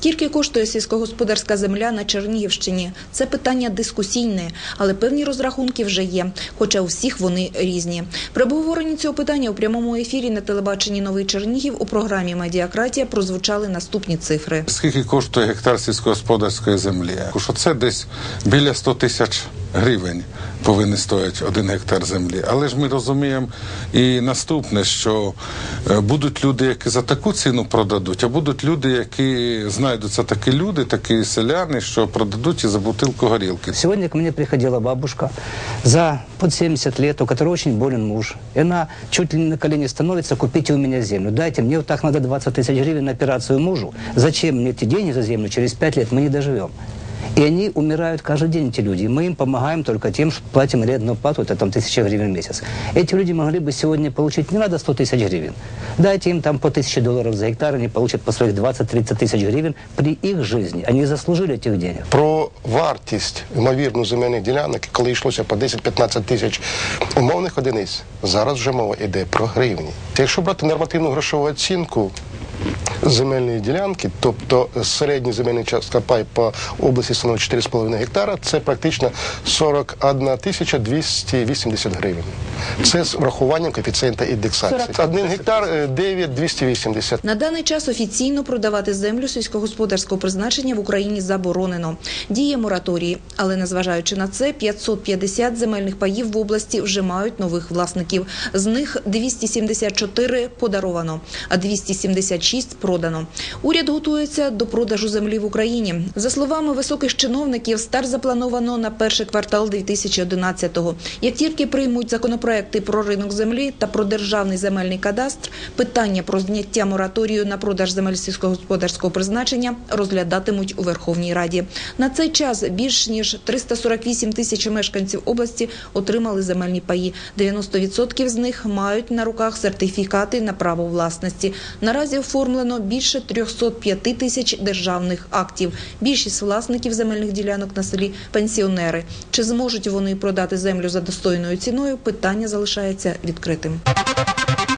Скільки коштує сільськогосподарська земля на Чернігівщині? Це питання дискусійне, але певні розрахунки вже є, хоча у всіх вони різні. При обговоренні цього питання у прямому ефірі на телебаченні Новий Чернігів у програмі Медіакратія прозвучали наступні цифри. Скільки коштує гектар сільськогосподарської землі? Що це десь біля 100 тисяч гривень повинен стояти один гектар землі. Але ж ми розуміємо і наступне, що е, будуть люди, які за таку ціну продадуть, а будуть люди, які знайдуться такі люди, такі селяни, що продадуть і за бутилку горілки. Сегодня ко мне приходила бабушка за под 70 лет, у которой очень болен муж. И она чуть ли не на колени становится, купите у меня землю. Дайте мне, вот так надо 20 тысяч гривен на операцию мужу. Зачем мне эти деньги за землю? Через 5 лет мы не доживем. И они умирают каждый день, эти люди. И мы им помогаем только тем, что платим арендную плату, это там тысяча гривен в месяц. Эти люди могли бы сегодня получить, не надо 100 тысяч гривен. Дайте им там по 1000 долларов за гектар, они получат по своих 20-30 тысяч гривен при их жизни. Они заслужили этих денег. Про вартість ймовірну земельних ділянок, коли йшлося по 10-15 тисяч умовних одиниць, зараз вже мова йде про гривні. Якщо брати нормативну грошову оцінку земельної ділянки, тобто середній земельний частка пай по області становить 4,5 гектара, це практично 41 тисяча 280 гривень. Це з врахуванням коефіцієнта індексації. Один гектар е, 9,280. На даний час офіційно продавати землю сільськогосподарського призначення в Україні заборонено. Діє мораторій, але незважаючи на це, 550 земельних паїв в області вже мають нових власників. З них 274 подаровано, а 276 продано. Уряд готується до продажу землі в Україні. За словами високих чиновників, старт заплановано на перший квартал 2011-го. Як тільки приймуть законопроекти про ринок землі та про державний земельний кадастр, питання про зняття мораторію на продаж земель сільськогосподарського призначення розглядатимуть у Верховній Раді. На цей час більш ніж 348 тисяч мешканців області отримали земельні паї. 90% з них мають на руках сертифікати на право власності. Наразі оформлено більше 305 тисяч державних актів. Більшість власників земельних ділянок на селі пенсіонери. Чи зможуть вони продати землю за достойною ціною? Питання залишається відкритим.